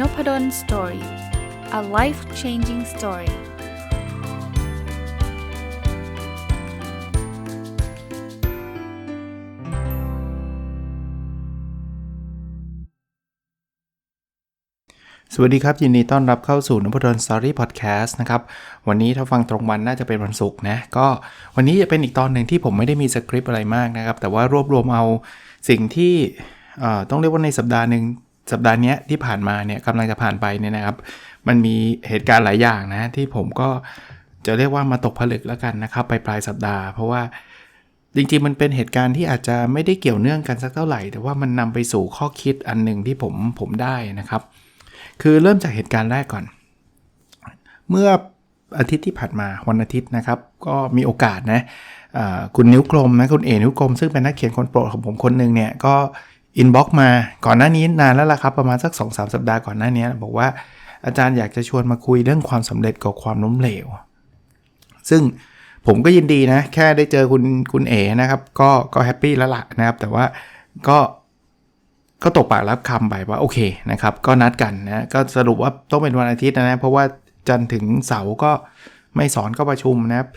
n o p ด d o สตอรี่ a life changing story สวัสดีครับ ยินดีต้อนรับเข้าสู่นพดลสตอรี่พอดแคสต์นะครับ วันนี้ถ้าฟังตรงวันน่าจะเป็นวันศุกร์นะ ก็วันนี้จะเป็นอีกตอนหนึ่งที่ผมไม่ได้มีสคริปต์อะไรมากนะครับ แต่ว่ารวบรวมเอาสิ่งที่ต้องเรียกว่าในสัปดาห์หนึ่ง สัปดาห์นี้ที่ผ่านมาเนี่ยกำลังจะผ่านไปเนี่ยนะครับ มันมีเหตุการณ์หลายอย่างนะ ที่ผมก็จะเรียกว่ามาตกผลึกแล้วกันนะครับ ไปปลายสัปดาห์ เพราะว่าจริงๆมันเป็นเหตุการณ์ที่อาจจะไม่ได้เกี่ยวเนื่องกันสักเท่าไหร่ แต่ว่ามันนำไปสู่ข้อคิดอันหนึ่งที่ผมผมได้นะครับ คือเริ่มจากเหตุการณ์แรกก่อน เมื่ออาทิตย์ที่ผ่านมาวันอาทิตย์นะครับ ก็มีโอกาสนะคุณนิ้วกลมนะคุณเอนิ้วกลมซึ่งเป็นนักเขียนคนโปรดของผมคนหนึ่งเนี่ยก็ อินบ็อกมาก่อนหน้านี้นานแล้วล่ะครับ ประมาณสัก 2-3 สัปดาห์ก่อนหน้านี้บอกว่าอาจารย์อยากจะชวนมาคุยเรื่องความสำเร็จกับความล้มเหลว ซึ่งผมก็ยินดีนะ แค่ได้เจอคุณคุณเอ๋นะครับ ก็ก็แฮปปี้แล้วล่ะนะครับ แต่ว่าก็ก็ตกปากรับคำไปว่าโอเคนะครับ ก็นัดกันนะก็สรุปว่าต้องเป็นวันอาทิตย์นะเพราะว่าจันทร์ถึงเสาร์ก็ไม่สอนก็ประชุมนะครับ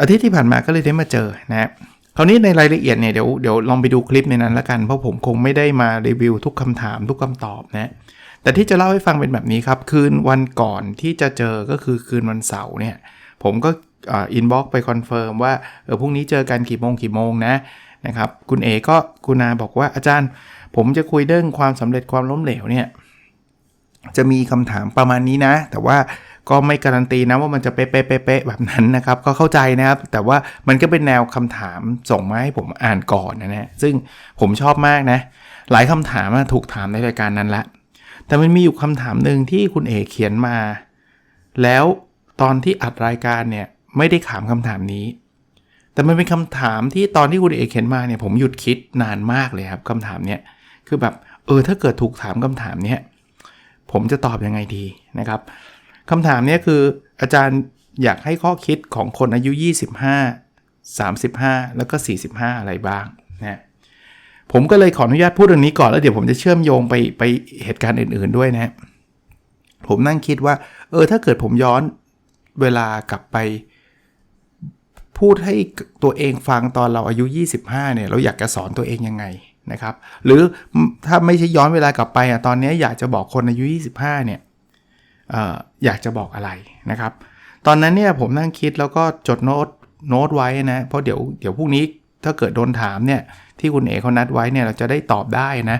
อาทิตย์ที่ผ่านมาก็เลยได้มาเจอนะครับ คราวนี้ในรายละเอียดเนี่ยเดี๋ยวเดี๋ยวลองไปดูคลิปในนั้นละกัน เพราะผมคงไม่ได้มารีวิวทุกคำถามทุกคำตอบนะแต่ที่จะเล่าให้ฟังเป็นแบบนี้ครับ คืนวันก่อนที่จะเจอก็คือคืนวันเสาร์เนี่ยผมก็อินบ็อกไปคอนเฟิร์มว่าเออพรุ่งนี้เจอกันกี่โมงกี่โมงนะนะครับคุณเอก็คุณนาบอกว่าอาจารย์ ผมจะคุยเรื่องความสำเร็จความล้มเหลวเนี่ยจะมีคำถามประมาณนี้นะ แต่ว่า ก็ไม่การันตีนะว่ามันจะเป๊ะๆแบบนั้นนะครับ ก็เข้าใจนะครับ แต่ว่ามันก็เป็นแนวคำถามส่งมาให้ผมอ่านก่อนนะนะซึ่งผมชอบมากนะ หลายคำถามถูกถามในรายการนั้นละ แต่มันมีอยู่คำถามหนึ่งที่คุณเอเขียนมา แล้วตอนที่อัดรายการเนี่ยไม่ได้ถามคำถามนี้ แต่มันเป็นคำถามที่ตอนที่คุณเอเขียนมาเนี่ยผมหยุดคิดนานมากเลยครับคำถามเนี้ยคือแบบเออถ้าเกิดถูกถามคำถามเนี้ยผมจะตอบยังไงดีนะครับ คำถามนี้คืออาจารย์อยากให้ข้อคิดของคนอายุ 25 35 แล้วก็ 45 อะไรบ้างนะผมก็เลยขออนุญาตพูดเรื่องนี้ก่อนแล้วเดี๋ยวผมจะเชื่อมโยงไปไปเหตุการณ์อื่นๆด้วยนะผมนั่งคิดว่า เออถ้าเกิดผมย้อนเวลากลับไป พูดให้ตัวเองฟังตอนเราอายุ 25 เนี่ย เราอยากจะสอนตัวเองยังไงนะครับ หรือถ้าไม่ใช่ย้อนเวลากลับไปอะตอนนี้อยากจะบอกคนอายุ 25 เนี่ย อยากจะบอกอะไรนะครับ ตอนนั้นเนี่ยผมนั่งคิดแล้วก็จดโน้ตโน้ตไว้นะ เพราะเดี๋ยวเดี๋ยวพรุ่งนี้ถ้าเกิดโดนถามเนี่ยที่คุณเอกเขานัดไว้เนี่ยเราจะได้ตอบได้นะ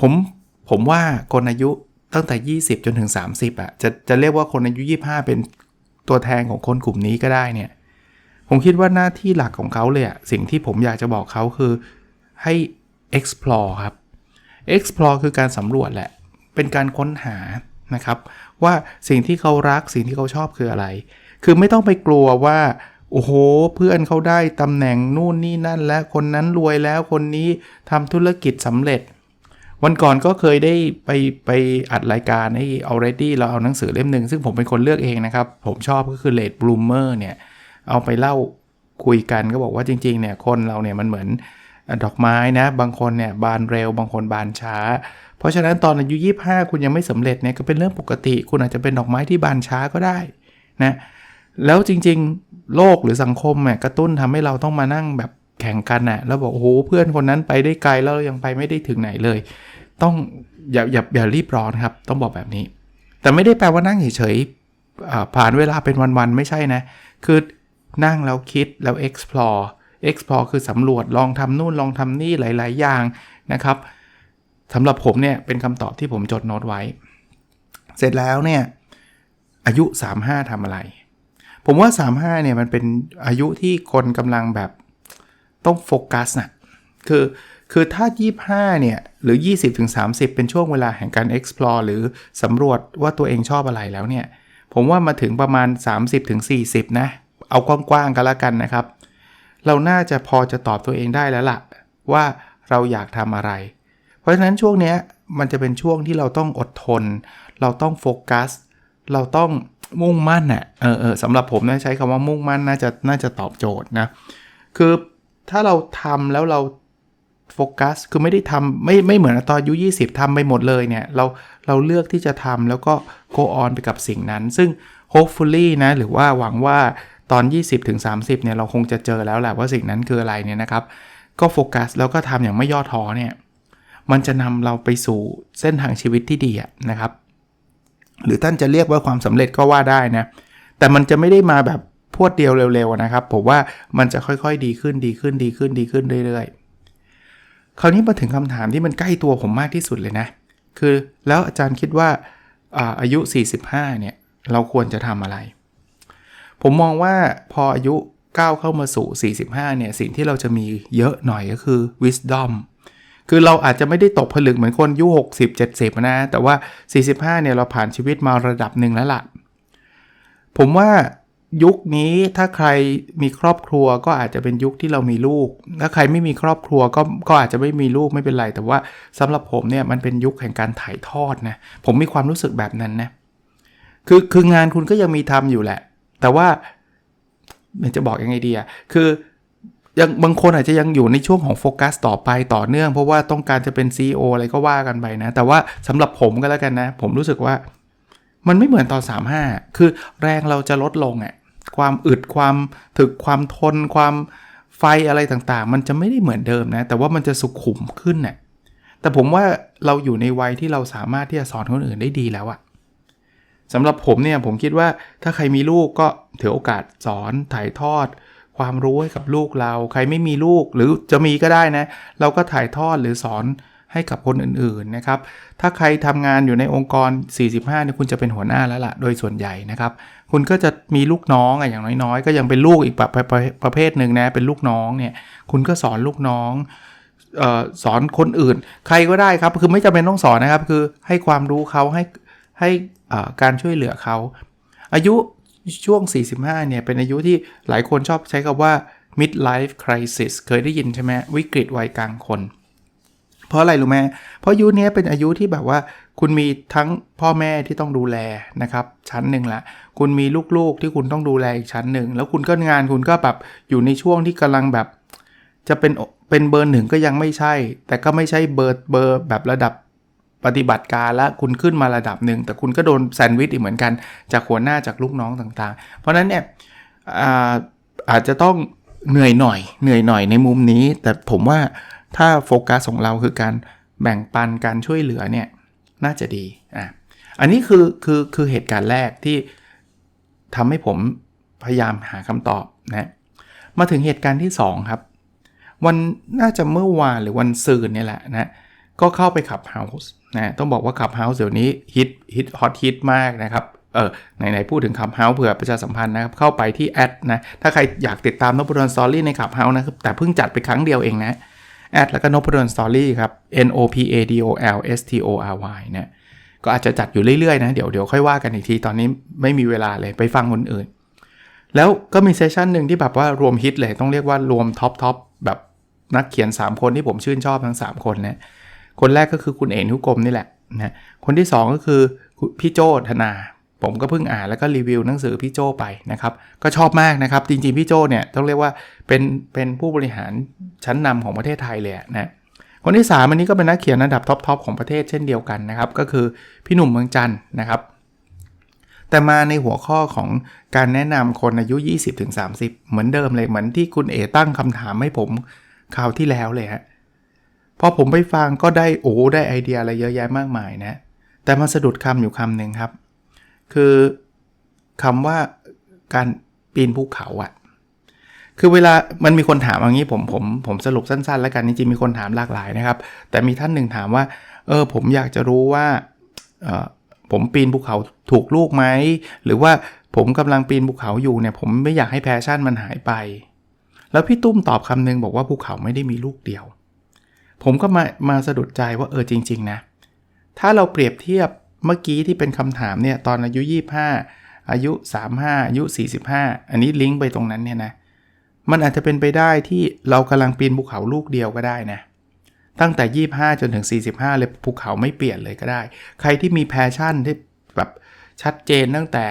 ผมผมว่าคนอายุตั้งแต่ 20 จนถึง 30อะ่ะจะจะเรียกว่าคนอายุ 25 เป็นตัวแทนของคนกลุ่มนี้ก็ได้เนี่ย ผมคิดว่าหน้าที่หลักของเขาเลยอะสิ่งที่ผมอยากจะบอกเขาคือให้ explore ครับ explore คือการสำรวจแหละ เป็นการค้นหา นะครับ ว่าสิ่งที่เขารักสิ่งที่เขาชอบคืออะไร คือไม่ต้องไปกลัวว่า โอ้โห เพื่อนเขาได้ตำแหน่งนู่นนี่นั่น และคนนั้นรวยแล้วคนนี้ทำธุรกิจสำเร็จ วันก่อนก็เคยได้ไปไปอัดรายการให้ already เราเอาหนังสือเล่มหนึ่งซึ่งผมเป็นคนเลือกเองนะครับ ผมชอบก็คือ late bloomer เนี่ยเอาไปเล่าคุยกันก็บอกว่าจริงๆเนี่ยคนเราเนี่ยมันเหมือนดอกไม้นะ บางคนเนี่ยบานเร็ว บางคนบานช้า เพราะฉะนั้นตอนอายุ 25 คุณยังไม่สำเร็จเนี่ยก็เป็นเรื่องปกติ คุณอาจจะเป็นดอกไม้ที่บานช้าก็ได้นะแล้วจริงๆ โลกหรือสังคมเนี่ยกระตุ้นทำให้เราต้องมานั่งแบบแข่งกันนะ่ะแล้วบอกโอ้โหเพื่อนคนนั้นไปได้ไกลแล้วยังไปไม่ได้ถึงไหนเลย ต้องอย่าอย่าอย่ารีบร้อนครับ ต้องบอกแบบนี้ แต่ไม่ได้แปลว่านั่งเฉยๆผ่านเวลาเป็นวันๆไม่ใช่นะ คือนั่งแล้วคิดแล้ว explore explore คือสำรวจลองทำนู่นลองทำนี่หลาย ๆ อย่างนะครับ สำหรับผมเนี่ยเป็นคำตอบที่ผมจดโน้ตไว้ เสร็จแล้วเนี่ยอายุ 35ทำอะไร ผมว่า 35เนี่ยมันเป็นอายุที่คนกำลังแบบต้องโฟกัสนะคือคือถ้า 25เนี่ยหรือ 20-30 เป็นช่วงเวลาแห่งการ explore หรือสำรวจว่าตัวเองชอบอะไรแล้วเนี่ย ผมว่ามาถึงประมาณ 30-40 นะ เอากว้างๆกันละกันนะครับ เราน่าจะพอจะตอบตัวเองได้แล้วละ่ะ ว่าเราอยากทำอะไร เพราะฉะนั้นช่วงนี้มันจะเป็นช่วงที่เราต้องอดทน เราต้องโฟกัส เราต้องมุ่งมั่นน่ะเออเออสำหรับผมนะใช้คำว่ามุ่งมั่นน่าจะน่าจะตอบโจทย์นะคือถ้าเราทำแล้วเราโฟกัสคือไม่ได้ทำไม่ไม่เหมือนตอนอายุ20ทำไปหมดเลยเนี่ยเราเราเลือกที่จะทำแล้วก็ go on ไปกับสิ่งนั้น ซึ่ง hopefully นะหรือว่าหวังว่าตอน 20ถึง30เนี่ยเราคงจะเจอแล้วแหละว่าสิ่งนั้นคืออะไรเนี่ยนะครับ ก็โฟกัสแล้วก็ทำอย่างไม่ย่อท้อเนี่ย มันจะนำเราไปสู่เส้นทางชีวิตที่ดีนะครับ หรือท่านจะเรียกว่าความสำเร็จก็ว่าได้นะ แต่มันจะไม่ได้มาแบบพวดเดียวเร็วๆนะครับ ผมว่ามันจะค่อยๆดีขึ้นดีขึ้นดีขึ้นดีขึ้นเรื่อยๆ คราวนี้มาถึงคำถามที่มันใกล้ตัวผมมากที่สุดเลยนะ คือแล้วอาจารย์คิดว่าอาอายุ 45 เนี่ย เราควรจะทำอะไร ผมมองว่าพออายุก้าวเข้ามาสู่ 45 เนี่ย สิ่งที่เราจะมีเยอะหน่อยก็คือ wisdom คือเราอาจจะไม่ได้ตกผลึกเหมือนคนอายุ60 70 นะ แต่ว่า 45 เนี่ยเราผ่านชีวิตมาระดับหนึ่งแล้วล่ะ ผมว่ายุคนี้ถ้าใครมีครอบครัวก็อาจจะเป็นยุคที่เรามีลูก ถ้าใครไม่มีครอบครัวก็ก็อาจจะไม่มีลูกไม่เป็นไร แต่ว่าสำหรับผมเนี่ยมันเป็นยุคแห่งการถ่ายทอดนะ ผมมีความรู้สึกแบบนั้นนะ คือคืองานคุณก็ยังมีทำอยู่แหละ แต่ว่าจะบอกยังไงดีอะคือ ยังบางคนอาจจะยังอยู่ในช่วงของโฟกัสต่อไปต่อเนื่อง เพราะว่าต้องการจะเป็น CEO อะไรก็ว่ากันไปนะ แต่ว่าสำหรับผมก็แล้วกันนะ ผมรู้สึกว่า มันไม่เหมือนตอน 35 คือแรงเราจะลดลงอะ่ะความอึดความถึกความทนความไฟอะไรต่างๆ มันจะไม่ได้เหมือนเดิมนะ แต่ว่ามันจะสุขุมขึ้นน่ะแต่ผมว่าเราอยู่ในวัยที่เราสามารถที่จะสอนคนอื่นได้ดีแล้วอะสำหรับผมเนี่ยผมคิดว่าถ้าใครมีลูกก็ถือโอกาสสอนถ่ายทอด ความรู้ให้กับลูกเรา ใครไม่มีลูกหรือจะมีก็ได้นะ เราก็ถ่ายทอดหรือสอนให้กับคนอื่นๆนะครับ ถ้าใครทำงานอยู่ในองค์กร 45เนี่ยคุณจะเป็นหัวหน้าแล้วล่ะ โดยส่วนใหญ่นะครับ คุณก็จะมีลูกน้องอะอย่างน้อยๆ ก็ยังเป็นลูกอีกประประประเภทหนึ่งนะ เป็นลูกน้องเนี่ย คุณก็สอนลูกน้องออสอนคนอื่น ใครก็ได้ครับ คือไม่จำเป็นต้องสอนนะครับ คือให้ความรู้เขาให้ให้การช่วยเหลือเขา อายุ ช่วง 45 เนี่ย เป็นอายุที่หลายคนชอบใช้คำว่า midlife crisis เคยได้ยินใช่ไหมวิกฤตวัยกลางคน เพราะอะไรรู้ไหมเพราะอายุนี้เป็นอายุที่แบบว่า คุณมีทั้งพ่อแม่ที่ต้องดูแลนะครับ ชั้นหนึ่งละ คุณมีลูกๆที่คุณต้องดูแลอีกชั้นหนึ่ง แล้วคุณก็งานคุณก็แบบอยู่ในช่วงที่กำลังแบบ จะเป็นเป็นเบอร์หนึ่งก็ยังไม่ใช่ แต่ก็ไม่ใช่เบอร์เบอร์แบบระดับ ปฏิบัติการแล้วคุณขึ้นมาระดับหนึ่ง แต่คุณก็โดนแซนด์วิชอีกเหมือนกันจากหัวหน้าจากลูกน้องต่างๆ เพราะนั้นเนี่ยอาอาจจะต้องเหนื่อยหน่อย เหนื่อยหน่อยในมุมนี้ แต่ผมว่าถ้าโฟกัสของเราคือการแบ่งปันการช่วยเหลือเนี่ยน่าจะดีอะอันนี้คือคือคือเหตุการณ์แรกที่ทำให้ผมพยายามหาคำตอบนะมาถึงเหตุการณ์ที่ 2 ครับ วันน่าจะเมื่อวานหรือวันซืนเนี่ยแหละนะก็เข้าไปขับเฮาส์ นะต้องบอกว่าขับเฮาส์เดี๋ยวนี้ฮิตฮิตฮอตฮิตมากนะครับเออไหนๆพูดถึงขับเฮาส์เผื่อประชาสัมพันธ์นะครับ เข้าไปที่แอดนะ ถ้าใครอยากติดตามนพดลสตอรี่ในขับเฮาส์นะครับ แต่เพิ่งจัดไปครั้งเดียวเองนะแอดแล้วก็นพดลสตอรี่ครับ N O P A D O L S T O R Y นะก็อาจจะจัดอยู่เรื่อยๆนะ เดี๋ยวเดี๋ยวค่อยว่ากันอีกทีตอนนี้ไม่มีเวลาเลยไปฟังคนอื่น แล้วก็มีเซสชันหนึ่งที่แบบว่ารวมฮิตเลย ต้องเรียกว่ารวมท็อปท็อปแบบนักเขียน 3 คนที่ผมชื่นชอบทั้ง 3 คนนะ คนแรกก็คือคุณเอ๋นุกรมนี่แหละนะคนที่ 2 ก็คือพี่โจธนา ผมก็เพิ่งอ่านแล้วก็รีวิวหนังสือพี่โจไปนะครับก็ชอบมากนะครับ จริงๆพี่โจเนี่ยต้องเรียกว่าเป็นเป็นผู้บริหารชั้นนำของประเทศไทยเลยนะคนที่ 3 อันนี้ก็เป็นนักเขียนระดับท็อปๆของประเทศเช่นเดียวกันนะครับ ก็คือพี่หนุ่มเมืองจันนะครับ แต่มาในหัวข้อของการแนะนำคนอายุ 20-30 เหมือนเดิมเลยเหมือนที่คุณเอตั้งคำถามให้ผมคราวที่แล้วเลยฮะ พอผมไปฟังก็ได้โอ้ได้ไอเดียอะไรเยอะแยะมากมายนะ แต่มาสะดุดคำอยู่คำหนึ่งครับ คือคำว่าการปีนภูเขาอะ่ะคือเวลามันมีคนถามอย่างนี้ผมผมผมสรุปสั้นๆ แล้วกันจริงๆมีคนถามหลากหลายนะครับ แต่มีท่านหนึ่งถามว่าเออผมอยากจะรู้ว่าเออผมปีนภูเขาถูกลูกไหมหรือว่าผมกำลังปีนภูเขาอยู่เนี่ยผมไม่อยากให้แพชชั่นมันหายไป แล้วพี่ตุ้มตอบคำนึงบอกว่าภูเขาไม่ได้มีลูกเดียว ผมก็มามาสะดุดใจว่าเออจริง ๆ นะ ถ้าเราเปรียบเทียบเมื่อกี้ที่เป็นคำถามเนี่ยตอนอายุ 25 อายุ 35 อายุ 45 อันนี้ลิงก์ไปตรงนั้นเนี่ยนะมันอาจจะเป็นไปได้ที่เรากำลังปีนภูเขาลูกเดียวก็ได้นะตั้งแต่ 25 จนถึง 45 เลยภูเขาไม่เปลี่ยนเลยก็ได้ ใครที่มีแพชชั่นที่แบบชัดเจนตั้งแต่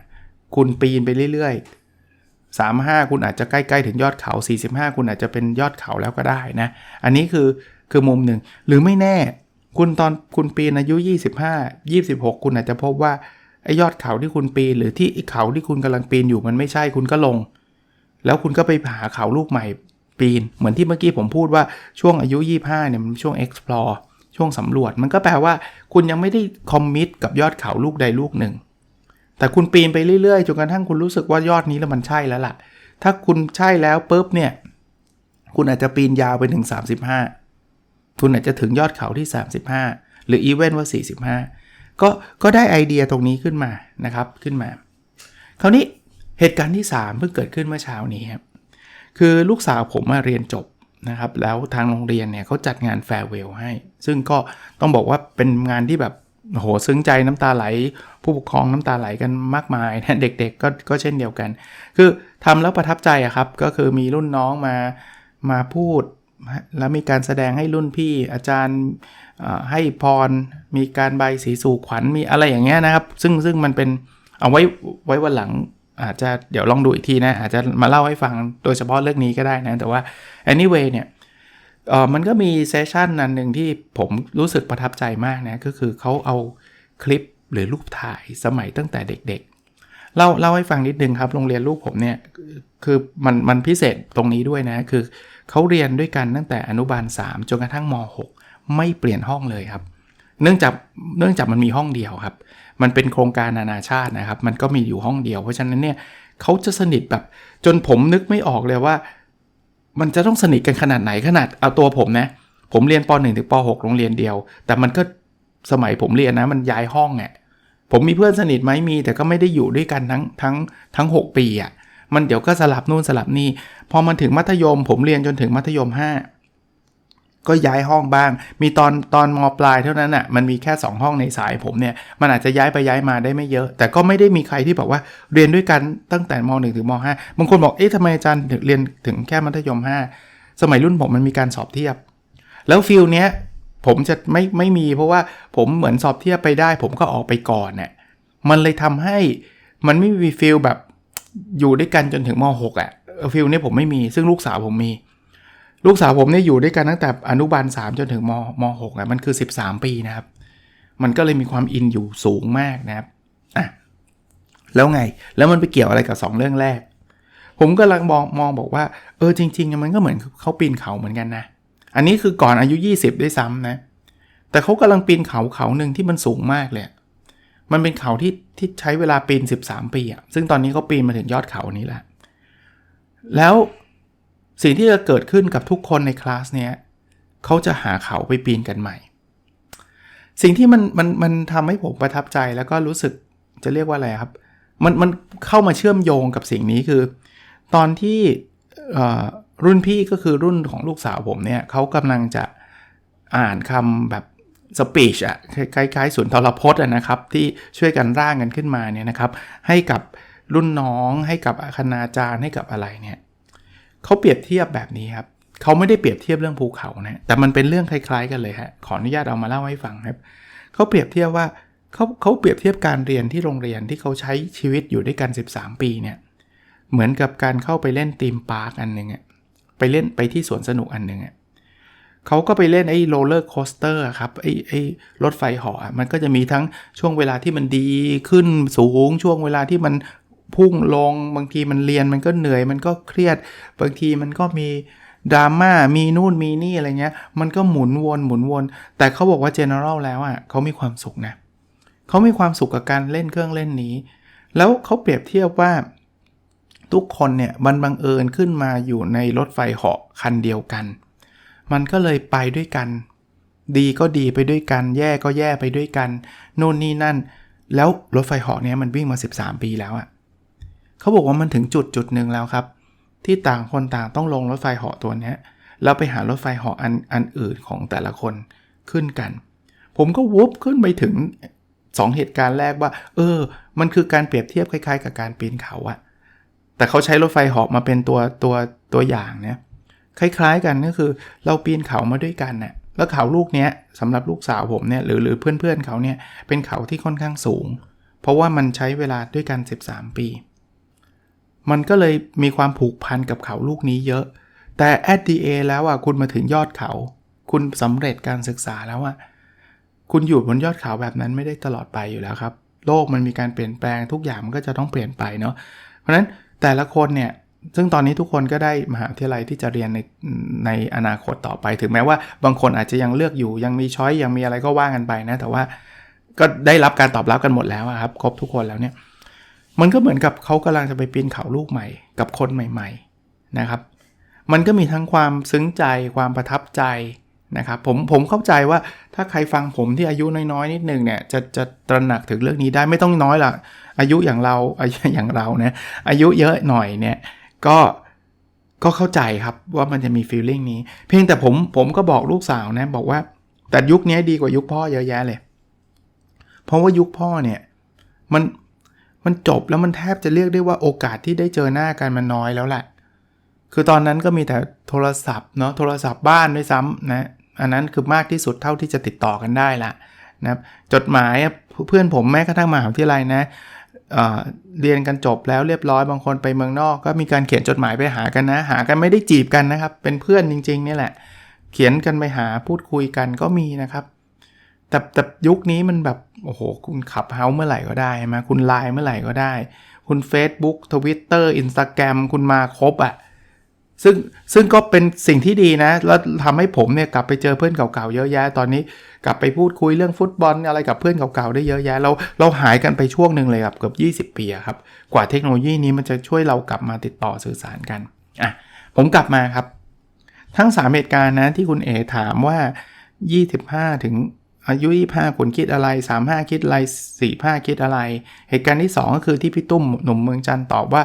25 คุณปีนไปเรื่อยๆ 35 คุณอาจจะใกล้ๆถึงยอดเขา 45 คุณอาจจะเป็นยอดเขาแล้วก็ได้นะ อันนี้คือคือมุมหนึ่ง หรือไม่แน่ คุณตอนคุณปีนอายุ 25 26 คุณอาจจะพบว่าไอ้ยอดเขาที่คุณปีน หรือที่เขาที่คุณกำลังปีนอยู่มันไม่ใช่คุณก็ลง แล้วคุณก็ไปหาเขาลูกใหม่ปีน เหมือนที่เมื่อกี้ผมพูดว่าช่วงอายุ 25 เนี่ยมันช่วง explore ช่วงสำรวจ มันก็แปลว่า คุณยังไม่ได้คอมมิตกับยอดเขาลูกใดลูกหนึ่ง แต่คุณปีนไปเรื่อยๆจนกระทั่งคุณรู้สึกว่ายอดนี้แล้วมันใช่แล้วล่ะ ถ้าคุณใช่แล้วปุ๊บเนี่ย คุณอาจจะปีนยาวไปถึง 35 คุณอาจจะถึงยอดเขาที่ 35 หรืออีเวนต์ว่า 45 ก็ก็ได้ไอเดียตรงนี้ขึ้นมานะครับขึ้นมา คราวนี้เหตุการณ์ที่ 3 เพิ่งเกิดขึ้นเมื่อเช้านี้ครับคือลูกสาวผมมาเรียนจบนะครับ แล้วทางโรงเรียนเนี่ยเขาจัดงานแฟร์เวลให้ ซึ่งก็ต้องบอกว่าเป็นงานที่แบบ โหซึ้งใจน้ำตาไหล ผู้ปกครองน้ำตาไหลกันมากมายนะเด็กๆก็ก็เช่นเดียวกัน คือทำแล้วประทับใจอะครับ ก็คือมีรุ่นน้องมามาพูด แล้วมีการแสดงให้รุ่นพี่อาจารย์ให้พร มีการใบสีสู่ขวัญมีอะไรอย่างเงี้ยนะครับ ซึ่งซึ่งมันเป็นเอาไว้ไว้วันหลังอาจจะเดี๋ยวลองดูอีกทีนะ อาจจะมาเล่าให้ฟังโดยเฉพาะเรื่องนี้ก็ได้นะ แต่ว่า anyway เนี่ย เออมันก็มีเซสชันนั้นหนึ่งที่ผมรู้สึกประทับใจมากนะ ก็คือเขาเอาคลิปหรือรูปถ่ายสมัยตั้งแต่เด็กๆ เล่าเล่าให้ฟังนิดนึงครับ โรงเรียนลูกผมเนี่ย คือมันมันพิเศษตรงนี้ด้วยนะ คือเขาเรียนด้วยกันตั้งแต่อนุบาล 3 จนกระทั่งม .6 ไม่เปลี่ยนห้องเลยครับ เนื่องจากเนื่องจากมันมีห้องเดียวครับ มันเป็นโครงการนานาชาตินะครับ มันก็มีอยู่ห้องเดียว เพราะฉะนั้นเนี่ยเขาจะสนิทแบบจนผมนึกไม่ออกเลยว่า มันจะต้องสนิทกันขนาดไหนขนาดเอาตัวผมนะ ผมเรียนป .1 ถึงป .6 โรงเรียนเดียว แต่มันก็สมัยผมเรียนนะ มันย้ายห้องอะผมมีเพื่อนสนิทไหมมี แต่ก็ไม่ได้อยู่ด้วยกันทั้งทั้งทั้ง 6 ปีอะมันเดี๋ยวก็สลับนู่นสลับนี่พอมันถึงมัธยม ผมเรียนจนถึงมัธยม 5 ก็ย้ายห้องบ้าง มีตอนตอนมปลายเท่านั้นอะ มันมีแค่ 2 ห้องในสายผมเนี่ย มันอาจจะย้ายไปย้ายมาได้ไม่เยอะ แต่ก็ไม่ได้มีใครที่บอกว่าเรียนด้วยกันตั้งแต่ม .1 ถึงม .5 บางคนบอก เอ๊ะทำไมอาจารย์เรียนถึงแค่มัธยม 5 สมัยรุ่นผมมันมีการสอบเทียบ แล้วฟิลเนี้ยผมจะไม่ไม่มีเพราะว่าผมเหมือนสอบเทียบไปได้ ผมก็ออกไปก่อนเนี่ยมันเลยทำให้มันไม่มีฟิลแบบอยู่ด้วยกันจนถึงม .6 อะฟิลเนี้ผมไม่มีซึ่งลูกสาวผมมี ลูกสาวผมเนี่ยอยู่ด้วยกันตั้งแต่อนุบาล 3 จนถึงมม6อะมันคือ 13 ปีนะครับ มันก็เลยมีความอินอยู่สูงมากนะครับอะแล้วไงแล้วมันไปเกี่ยวอะไรกับ 2 เรื่องแรก ผมก็ลังมองมองบอกว่า เออจริงๆ มันก็เหมือนเขาปีนเขาเหมือนกันนะ อันนี้คือก่อนอายุ 20 ด้วยซ้ำนะ แต่เขากำลังปีนเขาเขาหนึ่งที่มันสูงมากเลยมันเป็นเขาที่ที่ใช้เวลาปีน 13 ปีอะซึ่งตอนนี้เขาปีนมาถึงยอดเขานี้แหละแล้ว สิ่งที่จะเกิดขึ้นกับทุกคนในคลาสเนี้ยเขาจะหาเขาไปปีนกันใหม่ สิ่งที่มันมันมันทำให้ผมประทับใจแล้วก็รู้สึกจะเรียกว่าอะไรครับ มันมันเข้ามาเชื่อมโยงกับสิ่งนี้คือ ตอนที่รุ่นพี่ก็คือรุ่นของลูกสาวผมเนี่ยเขากำลังจะอ่านคำแบบสปีชอะคล้ายๆสุนทรพจน์นะครับ ที่ช่วยกันร่างกันขึ้นมาเนี่ยนะครับ ให้กับรุ่นน้องให้กับคณาจารย์ให้กับอะไรเนี่ย เขาเปรียบเทียบแบบนี้ครับเขาไม่ได้เปรียบเทียบเรื่องภูเขานะแต่มันเป็นเรื่องคล้าย ๆ กันเลยฮะขออนุญาตเอามาเล่าให้ฟังครับเขาเปรียบเทียบว่าเขาเขาเปรียบเทียบการเรียนที่โรงเรียนที่เขาใช้ชีวิตอยู่ด้วยกัน 13 ปีเนี่ยเหมือนกับการเข้าไปเล่นตีมพาร์คอันหนึ่งอะไปเล่นไปที่สวนสนุกอันหนึ่งอะเขาก็ไปเล่นไอ้โรลเลอร์โคสเตอร์ครับไอ้ไอ้รถไฟหาะมันก็จะมีทั้งช่วงเวลาที่มันดีขึ้นสูงช่วงเวลาที่มัน พุ่งลง บางทีมันเรียนมันก็เหนื่อยมันก็เครียด บางทีมันก็มีดราม่ามีนู่นมีนี่อะไรเงี้ย มันก็หมุนวนหมุนวน แต่เขาบอกว่า general แล้วอะเขามีความสุขนะเขามีความสุขกับการเล่นเครื่องเล่นนี้ แล้วเขาเปรียบเทียบว่า ทุกคนเนี่ยมันบังเอิญขึ้นมาอยู่ในรถไฟเหาะคันเดียวกัน มันก็เลยไปด้วยกัน ดีก็ดีไปด้วยกัน แย่ก็แย่ไปด้วยกัน โน่นนี่นั่น แล้วรถไฟเหาะเนี้ยมันวิ่งมา 13 ปีแล้วอะ่ะ เขาบอกว่ามันถึงจุดจุดหนึ่งแล้วครับ ที่ต่างคนต่างต้องลงรถไฟเหาะตัวนี้แล้วไปหารถไฟเหาะอันอันอื่นของแต่ละคนขึ้นกัน ผมก็วุบขึ้นไปถึง 2 เหตุการณ์แรกว่า เออ มันคือการเปรียบเทียบคล้ายๆ กับการปีนเขาอะแต่เขาใช้รถไฟเหาะมาเป็นตัวตัวตัวอย่างเนี่ยคล้ายๆกันก็คือเราปีนเขามาด้วยกันเนะ่ยแล้วเขาลูกเนี้ยสำหรับลูกสาวผมเนี่ยหรือหรือเพื่อนๆเขาเนี่ยเป็นเขาที่ค่อนข้างสูง เพราะว่ามันใช้เวลาด้วยกัน 13 ปี มันก็เลยมีความผูกพันกับเขาลูกนี้เยอะ แต่ at the a แล้วอะคุณมาถึงยอดเขา คุณสำเร็จการศึกษาแล้วอะคุณอยู่บนยอดเขาแบบนั้นไม่ได้ตลอดไปอยู่แล้วครับ โลกมันมีการเปลี่ยนแปลงทุกอย่างมันก็จะต้องเปลี่ยนไปเนาะเพราะฉะนั้นแต่ละคนเนี่ยซึ่งตอนนี้ทุกคนก็ได้มหาวิทยาลัยที่จะเรียนในในอนาคตต่อไป ถึงแม้ว่าบางคนอาจจะยังเลือกอยู่ยังมีช้อยยังมีอะไรก็ว่ากันไปนะ แต่ว่าก็ได้รับการตอบรับกันหมดแล้วครับ ครบทุกคนแล้วเนี่ย มันก็เหมือนกับเขากำลังจะไปปีนเขาลูกใหม่ กับคนใหม่ ๆนะครับ มันก็มีทั้งความซึ้งใจความประทับใจนะครับผมผมเข้าใจว่าถ้าใครฟังผมที่อายุน้อยๆนิดนึงเนี่ยจะจะตระหนักถึงเรื่องนี้ได้ไม่ต้องน้อยละอายุอย่างเราอายุอย่างเรานะอายุเยอะหน่อยเนี่ยก็ก็เข้าใจครับว่ามันจะมีฟีลลิ่งนี้ เพียงแต่ผมผมก็บอกลูกสาวนะบอกว่าแต่ยุคนี้ดีกว่ายุคพ่อเยอะแยะเลย เพราะว่ายุคพ่อเนี่ยมัน มันจบแล้วมันแทบจะเรียกได้ว่าโอกาสที่ได้เจอหน้ากันมันน้อยแล้วแหละ คือตอนนั้นก็มีแต่โทรศัพท์เนาะโทรศัพท์บ้านด้วยซ้ำนะอันนั้นคือมากที่สุดเท่าที่จะติดต่อกันได้ละนะจดหมายเพื่อนผมแม้กระทั่งมหาวิทยาลัยนะเเรียนกันจบแล้วเรียบร้อยบางคนไปเมืองนอก ก็มีการเขียนจดหมายไปหากันนะ หากันไม่ได้จีบกันนะครับ เป็นเพื่อนจริงๆนี่แหละ เขียนกันไปหาพูดคุยกันก็มีนะครับ แต่แต่ยุคนี้มันแบบโอ้โห คุณขับเฮาเมื่อไหร่ก็ได้ใช่ไหมคุณไลน์เมื่อไหร่ก็ได้ คุณ Facebook Twitter Instagram คุณมาครบอะ่ะซึ่งซึ่งก็เป็นสิ่งที่ดีนะ แล้วทำให้ผมเนี่ยกลับไปเจอเพื่อนเก่าๆเยอะแยะ ตอนนี้กลับไปพูดคุยเรื่องฟุตบอลอะไรกับเพื่อนเก่าๆได้เยอะแยะ เราเราหายกันไปช่วงหนึ่งเลยครับเกือบ20 ปีครับ กว่าเทคโนโลยีนี้มันจะช่วยเรากลับมาติดต่อสื่อสารกันอะผมกลับมาครับ ทั้ง 3 เหตุการณ์นะที่คุณเอถามว่า 25 ถึง อายุ25คุณคิดอะไร 35 คิดอะไร 45 คิดอะไร เหตุการณ์ที่ 2 ก็คือที่พี่ตุ้มหนุ่มเมืองจันตอบว่า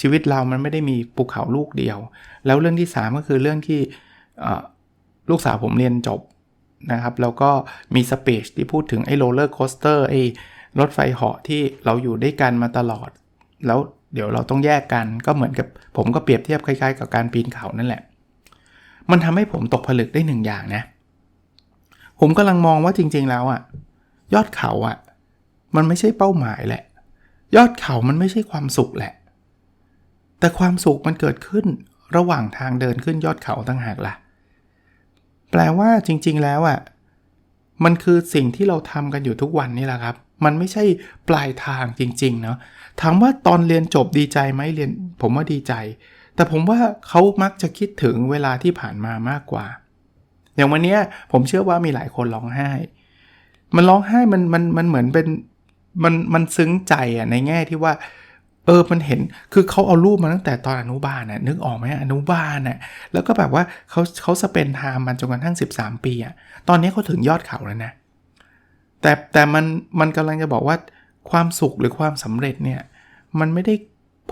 ชีวิตเรามันไม่ได้มีภูเขาลูกเดียว แล้วเรื่องที่ 3 ก็คือเรื่องที่ลูกสาวผมเรียนจบนะครับแล้วก็มีสเปซที่พูดถึงไอ้โรลเลอร์โคสเตอร์ไอ้รถไฟเหาะที่เราอยู่ด้วยกันมาตลอด แล้วเดี๋ยวเราต้องแยกกันก็เหมือนกับผมก็เปรียบเทียบคล้ายๆ กับการปีนเขานั่นแหละ มันทำให้ผมตกผลึกได้หนึ่งอย่างนะ ผมกำลังมองว่าจริง ๆ แล้วอะยอดเขาอะมันไม่ใช่เป้าหมายแหละ ยอดเขามันไม่ใช่ความสุขแหละ แต่ความสุขมันเกิดขึ้นระหว่างทางเดินขึ้นยอดเขาตั้งหากละ่ะ แปลว่าจริง ๆ แล้วอะ่ะมันคือสิ่งที่เราทำกันอยู่ทุกวันนี่แหละครับ มันไม่ใช่ปลายทางจริง ๆ เนาะถามว่าตอนเรียนจบดีใจไหมเรียน ผมว่าดีใจ แต่ผมว่าเขามักจะคิดถึงเวลาที่ผ่านมามากกว่า อย่างวันนี้ผมเชื่อว่ามีหลายคนร้องไห้ มันร้องไห้มันมันมันเหมือนเป็นมันมันซึ้งใจอะในแง่ที่ว่าเออ มันเห็น คือเขาเอารูปมาตั้งแต่ตอนอนุบาลน่ะ นึกออกไหมอนุบาลน่ะ แล้วก็แบบว่าเขาเขาสเปนไทม์มันจนกระทั่ง 13 ปีอะ ตอนนี้เขาถึงยอดเขาแล้วนะ แต่แต่มันมันกำลังจะบอกว่าความสุขหรือความสำเร็จเนี่ย มันไม่ได้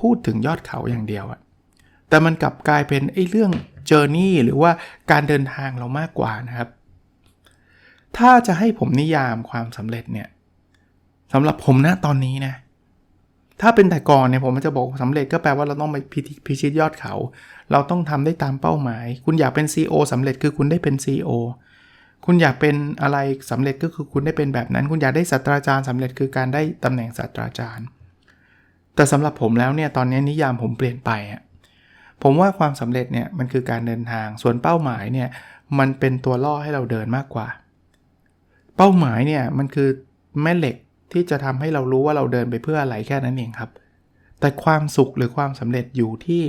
พูดถึงยอดเขาอย่างเดียวอะ แต่มันกลับกลายเป็นไอ้เรื่อง เจอร์นี่หรือว่าการเดินทางเรามากกว่านะครับ ถ้าจะให้ผมนิยามความสำเร็จเนี่ยสำหรับผมนะตอนนี้นะ ถ้าเป็นแต่ก่อนเนี่ยผมจะบอกสำเร็จก็แปลว่าเราต้องไปพิชิตยอดเขา เราต้องทำได้ตามเป้าหมาย คุณอยากเป็น CEO สำเร็จคือคุณได้เป็น CEO คุณอยากเป็นอะไรสำเร็จก็คือคุณได้เป็นแบบนั้น คุณอยากได้ศาสตราจารย์สำเร็จคือการได้ตำแหน่งศาสตราจารย์ แต่สำหรับผมแล้วเนี่ยตอนนี้นิยามผมเปลี่ยนไปอะ ผมว่าความสำเร็จเนี่ยมันคือการเดินทาง ส่วนเป้าหมายเนี่ยมันเป็นตัวล่อให้เราเดินมากกว่า เป้าหมายเนี่ยมันคือแม่เหล็กที่จะทำให้เรารู้ว่าเราเดินไปเพื่ออะไรแค่นั้นเองครับ แต่ความสุขหรือความสำเร็จอยู่ที่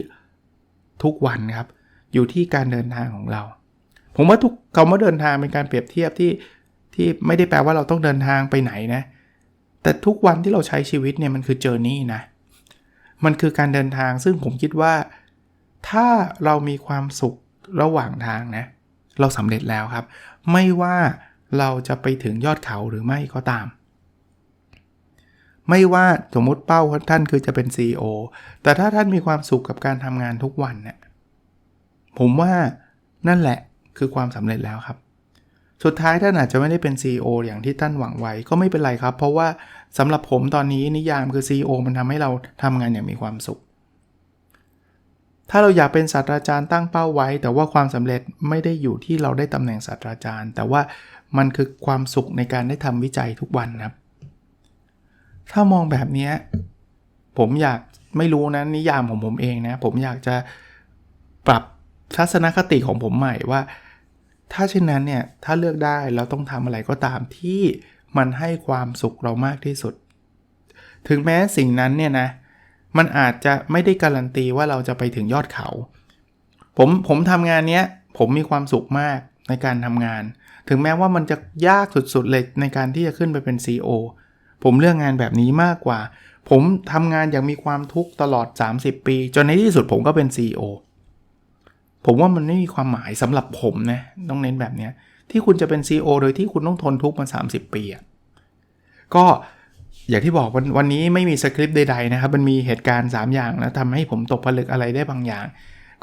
ทุกวันครับ อยู่ที่การเดินทางของเรา ผมว่าทุกคำว่าเดินทางเป็นการเปรียบเทียบที่ที่ไม่ได้แปลว่าเราต้องเดินทางไปไหนนะ แต่ทุกวันที่เราใช้ชีวิตเนี่ยมันคือเจอร์นี่นะ มันคือการเดินทางซึ่งผมคิดว่า ถ้าเรามีความสุขระหว่างทางนะ เราสำเร็จแล้วครับ ไม่ว่าเราจะไปถึงยอดเขาหรือไม่ก็ตาม ไม่ว่าสมมติเป้าท่านคือจะเป็น CEO แต่ถ้าท่านมีความสุขกับการทำงานทุกวันเนี่ยผมว่านั่นแหละคือความสำเร็จแล้วครับ สุดท้ายท่านอาจจะไม่ได้เป็น CEO อย่างที่ท่านหวังไว้ก็ไม่เป็นไรครับ เพราะว่าสำหรับผมตอนนี้นิยามคือ CEO มันทำให้เราทำงานอย่างมีความสุข ถ้าเราอยากเป็นศาสตราจารย์ตั้งเป้าไว้ แต่ว่าความสำเร็จไม่ได้อยู่ที่เราได้ตำแหน่งศาสตราจารย์ แต่ว่ามันคือความสุขในการได้ทำวิจัยทุกวันครับ ถ้ามองแบบนี้ผมอยากไม่รู้นะนิยามของผมเองนะ ผมอยากจะปรับทัศนคติของผมใหม่ว่า ถ้าเช่นนั้นเนี่ยถ้าเลือกได้เราต้องทำอะไรก็ตามที่มันให้ความสุขเรามากที่สุด ถึงแม้สิ่งนั้นเนี่ยนะ มันอาจจะไม่ได้การันตีว่าเราจะไปถึงยอดเขา ผมผมทำงานเนี้ยผมมีความสุขมากในการทำงาน ถึงแม้ว่ามันจะยากสุดๆเลยในการที่จะขึ้นไปเป็น CEO ผมเลือกงานแบบนี้มากกว่า ผมทำงานอย่างมีความทุกข์ตลอด 30 ปี จนในที่สุดผมก็เป็น CEO ผมว่ามันไม่มีความหมายสำหรับผมนะต้องเน้นแบบนี้ที่คุณจะเป็น CEO โดยที่คุณต้องทนทุกข์มา 30 ปีอะก็ อย่างที่บอกวันวันนี้ไม่มีสคริปต์ใดๆนะครับ มันมีเหตุการณ์ 3 อย่างแล้วทำให้ผมตกผลึกอะไรได้บางอย่าง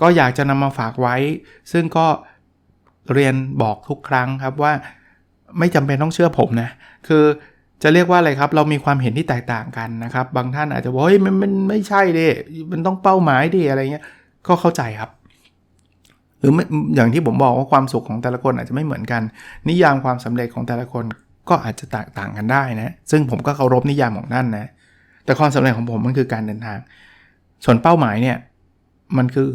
ก็อยากจะนำมาฝากไว้ ซึ่งก็เรียนบอกทุกครั้งครับว่าไม่จำเป็นต้องเชื่อผมนะ คือจะเรียกว่าอะไรครับ เรามีความเห็นที่แตกต่างกันนะครับ บางท่านอาจจะบอกเฮ้ยมันมันไม่ใช่ดิมันต้องเป้าหมายดิอะไรเงี้ย ก็เข้าใจครับ หรืออย่างที่ผมบอกว่าความสุขของแต่ละคนอาจจะไม่เหมือนกัน นิยามความสำเร็จของแต่ละคน ก็อาจจะแตกต่างกันได้นะ ซึ่งผมก็เคารพนิยามของนั่นนะ แต่ความสำเร็จของผมมันคือการเดินทาง ส่วนเป้าหมายเนี่ย มันคือ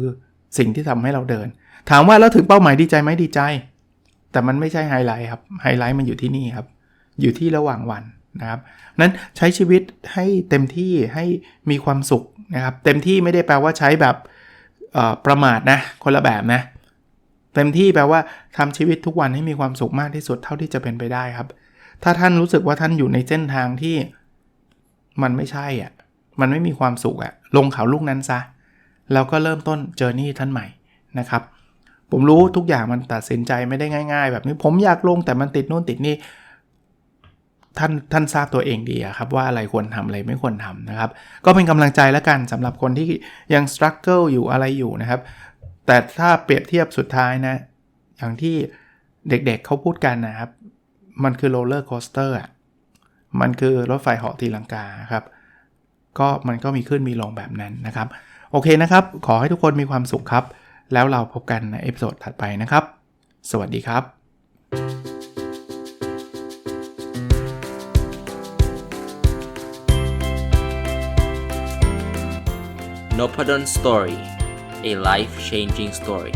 สิ่งที่ทำให้เราเดิน ถามว่าแล้วถึงเป้าหมายดีใจไหมดีใจ แต่มันไม่ใช่ไฮไลท์ครับ ไฮไลท์มันอยู่ที่นี่ครับ อยู่ที่ระหว่างวันนะครับ นั้นใช้ชีวิตให้เต็มที่ให้มีความสุขนะครับ เต็มที่ไม่ได้แปลว่าใช้แบบประมาทนะ คนละแบบนะ เต็มที่แปลว่าทำชีวิตทุกวันให้มีความสุขมากที่สุดเท่าที่จะเป็นไปได้ครับ ถ้าท่านรู้สึกว่าท่านอยู่ในเส้นทางที่มันไม่ใช่อะ มันไม่มีความสุขอะ ลงเขาลูกนั้นซะ แล้วก็เริ่มต้นเจอร์นี่ท่านใหม่นะครับ ผมรู้ทุกอย่างมันตัดสินใจไม่ได้ง่าย ๆ แบบนี้ผมอยากลงแต่มันติดนู่นติดนี่ ท่านท่านทราบตัวเองดีครับว่าอะไรควรทำอะไรไม่ควรทำนะครับ ก็เป็นกำลังใจแล้วกันสำหรับคนที่ยังสครัลเกิลอยู่อะไรอยู่นะครับ แต่ถ้าเปรียบเทียบสุดท้ายนะ อย่างที่เด็กๆเเขาพูดกันนะครับ มันคือโรลเลอร์โคสเตอร์อะ มันคือรถไฟเหาะตีลังกาครับ ก็มันก็มีขึ้นมีลงแบบนั้นนะครับ โอเคนะครับ ขอให้ทุกคนมีความสุขครับ แล้วเราพบกันในเอพิโซดถัดไปนะครับ สวัสดีครับ n o p a d o n Story a life changing story